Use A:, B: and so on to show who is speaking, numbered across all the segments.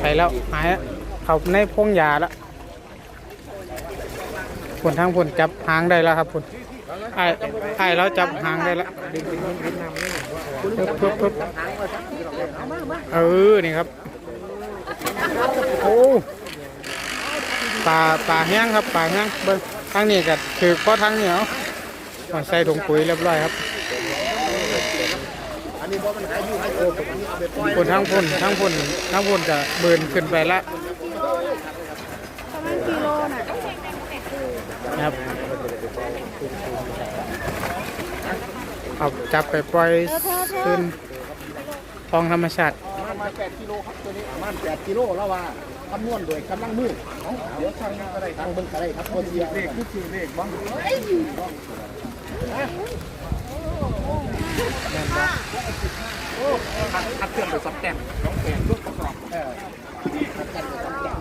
A: ไปแล้วหายแล้วเขาในพงยาแล้วผลทางผลจับหางได้แล้วครับผลไอ้ไอ้แล้วจับหางได้แล้วปึ๊บปึ๊บเออนี่ครับโอ้ปลาปลาแห้งครับปลาแห้งเบิ้งทางนี้ก็ถือข้อทางเหนียวเอใส่ถุงปุ๋ยเรียบร้อยครับ ผลทางผลทางผลทางผลจะเบินขึ้นไปละ
B: ประมาณกิโลน่ะ
A: ครับเอาจับไปปล่อยขึ้นคลองธรรมชาติ
C: ประมาณ8กิโลครับตัวนี้ประมาณ8กิโลแล้วว่าคำนวณโดยกำลังมือเอาเดี๋ยวทางก็ได้ทางเบิ่งก็ได้ครับบ่เสียเลขคือเลขบ้าง คัดเคลื่อนไปสับแต้มสองแต้มทุกประกอบเออคัดกันไปสับแต้ม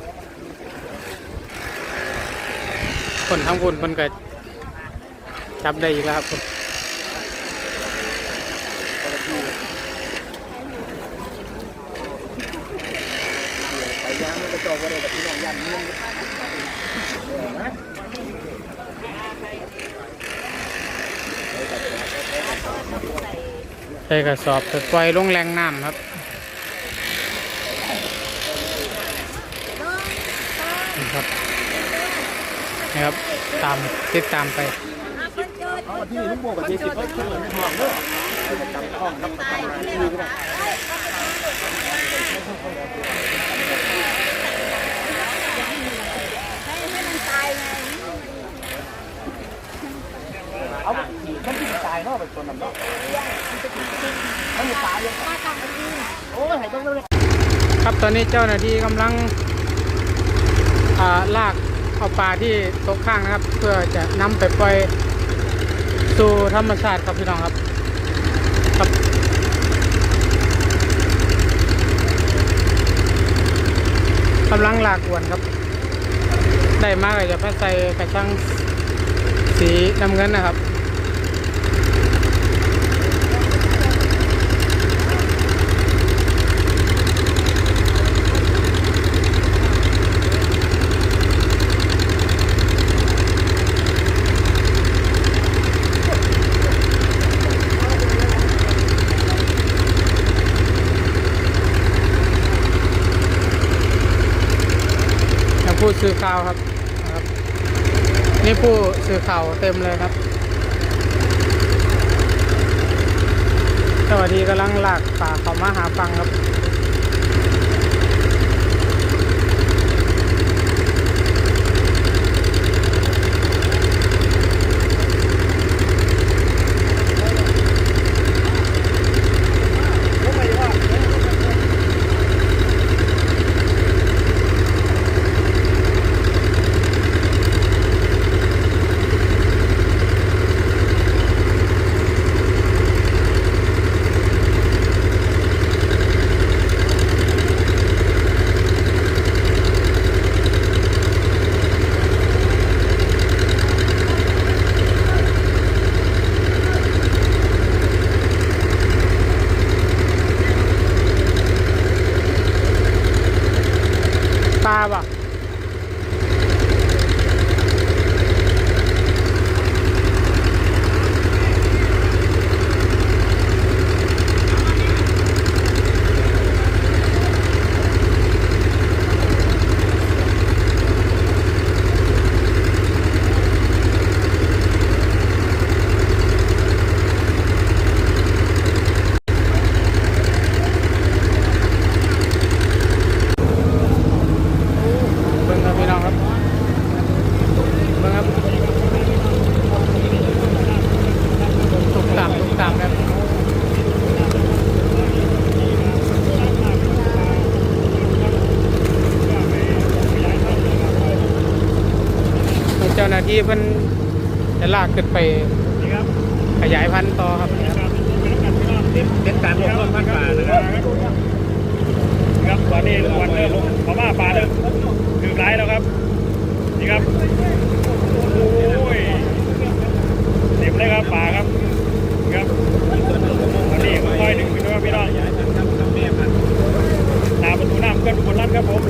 A: คนทั้งคนมันก็จับได้อีกแล้วครับคน
C: ไปย่างมันก็จอบ่ได้กับพี่น้องยันเนเออนะ
A: ใส่กระสอบไปปล่อยลงแรงน้ำครับนี่ครับนี่ครับ ตามติดตามไป
C: ที่ลุงโบกับเจสิเขาชื่อในห้องเด้อะจำห้องครับประจำที่ก็ได้
B: ให้ให้มันตายไง
C: เอาขี่มันที่ตายเนาะเป็นตัวนั้นเนาะมันมีตายยัง
B: มาตัดมันดี
C: โอ้ยให้ต้องเลย
A: ครับตอนนี้เจ้าหน้าที่กำลังลากเอาปลาที่ตกข้างนะครับ เพื่อจะนำไปปล่อยสู่ธรรมชาติครับพี่น้องครับครับกำลังลากอวนครับ ได้มากเลยจะไปใส่กระชังสีน้ำเงินนะครับ สื่อข่าวครับนะครับ นี่ผู้สื่อข่าวเต็มเลยครับ สวัสดีกำลังหลากป่าเขามาหาฟังครับ ปลาป่ะเบิ่งครับพี่น้องครับเบิ่งครับตุกตามตุกตามครับเจ้าหน้า ที่เพิ่นจะลากขึ้นไปขยายพันธุ์ต่อครับ
C: เป็นการลงต้นพันธุ์ป่านะครับ
D: ครับตอนนี้วันเริ่มลงพม่าป่าเริ่มถึงร้ายแล้วครับนี่ครับ โอ้ยเต็มเลยครับปลาครับนี่ครับตอนนี้ค่อยๆดึงขึ้นนะครับพี่น้องหน้าประตูน้ำก็ทุกคนรัดครับผม
A: เ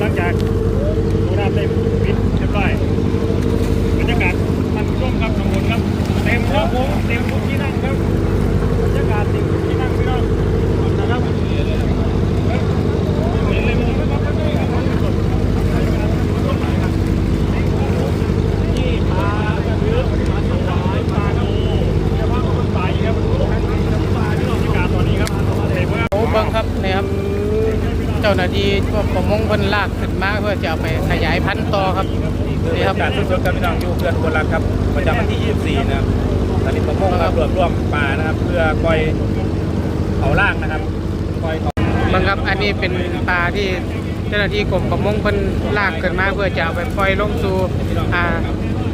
A: จ้าหน้าที่พวกประมงเพิ่นลากขึ้นมาเพื่อจะเอาไปขยายพันธุ์ต่อครับนี่ครับ
D: การสดๆกับพี่น้องอยู่เพื่อนคนรักครับประจำวันที่ 24 นะครับตอนนี้ประมงครับรวบรวมปลานะครับ เพื่อปล่อยเอาล่างนะครับปล่อยเขา
A: เบิ่งครับอันนี้เป็นปลาที่เจ้าหน้าที่กรมประมงเพิ่นลากขึ้นมาเพื่อจะเอาไปปล่อยลงสู่อ่า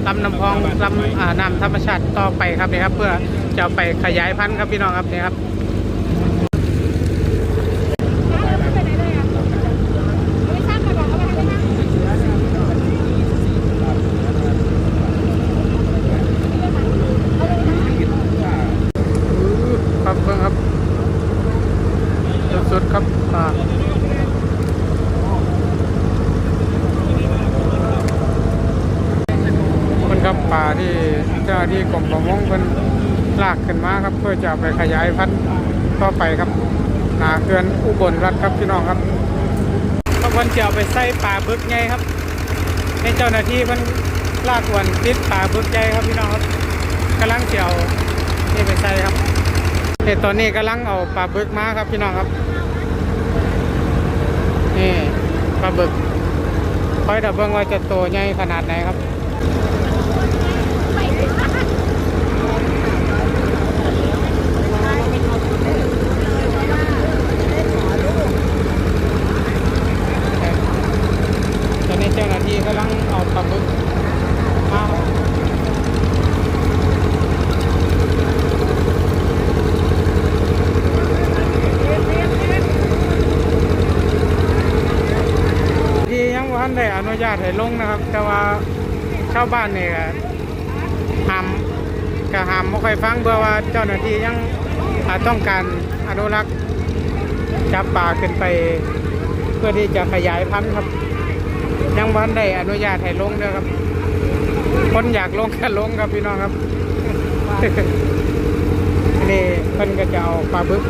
A: ลำน้ำพองลำน้ำธรรมชาติต่อไปครับนี่ครับ เพื่อจะไปขยายพันธุ์ครับพี่น้องครับนี่ครับ
B: ไปไหนเลยอะไม่ทราบมาบอกเขาไปทางไหน
A: ครับเบิ่งครับสุดๆครับปลามันครับ ปลาที่เจ้าหน้าที่กรมประมงเพิ่นลากขึ้นมาครับ เพื่อจะเอาไปขยายพันธุ์ต่อไปครับหนาเขื่อนอุบลรัฐครับพี่น้องครับขบวนจะเอาไปใส่ปลาบึกไงครับให้เจ้าหน้าที่มันลากวนติดปลาบึกใหญ่ครับพี่น้องครับกำลังเจียวนี่ไปใส่ครับเดี๋ยวตอนนี้กำลังเอาปลาบึกมาครับพี่น้องครับนี่ปลาบึกคอยดับเบิ้งว่าจะโตใหญ่ขนาดไหนครับ ตอนนี้เจ้าหน้าที่กำลังเอาปลาบึกมาที่ยังว่าท่านได้อนุญา ตให้ลงนะครับ แต่ว่าชาวบ้านเนี่ยก็ห้ามก็ห้ามไม่ค่อยฟังเพื่อว่าเจ้าหน้าที่ยังอ่าต้องการอนุรักษ์จับปลาขึ้นไป เพื่อที่จะขยายพันธุ์ครับ ยังวันได้อนุญาตให้ลงเด้อครับ คนอยากลงก็ลงครับพี่น้องครับนี่เพิ่นก็จะเอาปลาบึก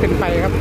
A: ขึ้นไปครับ